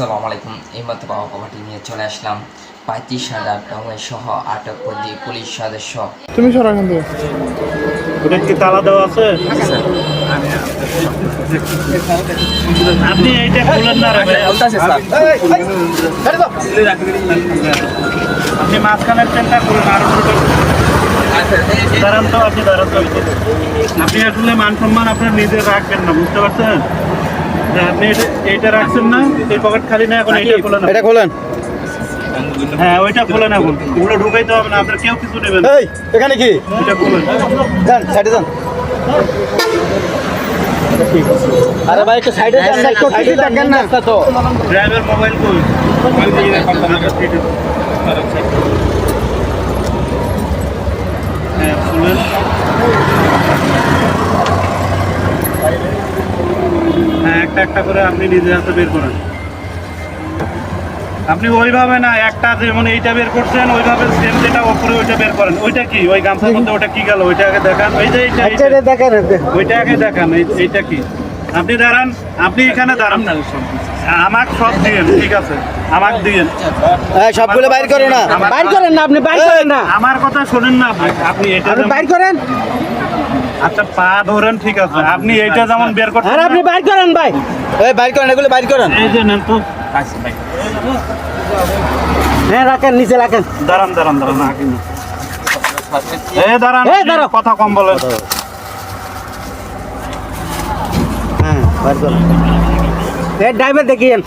আসসালামু আলাইকুম এইমাত্র পাওয়া খবরটি নিয়ে চলে আসলাম পঁয়ত্রিশ হাজার ডঙ্গের সহ আটক বন্দি পুলিশ সদস্য তুমি কি তালা দেওয়া আছে আপনি এইটা খুলেন না আপনি মাঝখানের চেনটা খুলেন আর দাঁড়ান তো আপনি দাঁড়ান আপনি আসলে মান সম্মান আপনার নিজে রাখবেন না বুঝতে পারছেন আপনি এটা- এইটা রাখছেন না এই পকেট খালি না এখন এইটা খোলেন এটা খোলেন? হ্যাঁ ওইটা খোলেন এখন। ওগুলো ঢুকাইতে হবে না আপনার কেউ কিছু নেবেন। এই এখানে কি? এটা খোলেন। যান সাইডে যান। আরে ভাই একটু সাইডে যান সাইডে দেখেন না তো ড্রাইভার মোবাইল কই মোবাইল দিয়ে রাখুন হ্যাঁ খুলেন হ্যাঁ একটা একটা করে আপনি নিজের হাতে বের করেন। আপনি ওইভাবে না একটা যেমন এইটা বের করছেন ওইভাবে সেম যেটা ওপরে ওইটা বের করেন। ওইটা কি? ওই গামছার মধ্যে ওটা কি গেল? ওইটা আগে দেখান। ওই যে এইটা এইটা। দেখেন ওইটা আগে দেখান। এই- এইটা কি? আপনি দাঁড়ান। আপনি এখানে দাঁড়ান। আমাকে সব দিয়েন ঠিক আছে? আমাকে দিয়েন। সবগুলো বাইর করো না। আমার- বাইর করেন না আপনি বাইর করেন না। আমার কথা শোনেন না আপনি। আপনি এটা বাইর করেন। আচ্ছা পা ধরেন ঠিক আছে। আপনি এইটা যেমন বের করতে আর আপনি বাইর করেন ভাই। এই বাইর করেন এগুলো বাইর করেন। এই যে নেন তো। হ্যাঁ রাখেন নিচে রাখেন। দাঁড়ান দাঁড়ান দাঁড়ান আগে না। এই দাঁড়ান এই আপনি দাঁড়াও। কথা কম বলেন। হ্যাঁ বাইর করেন। এই ড্রাইভার দেখিয়েন।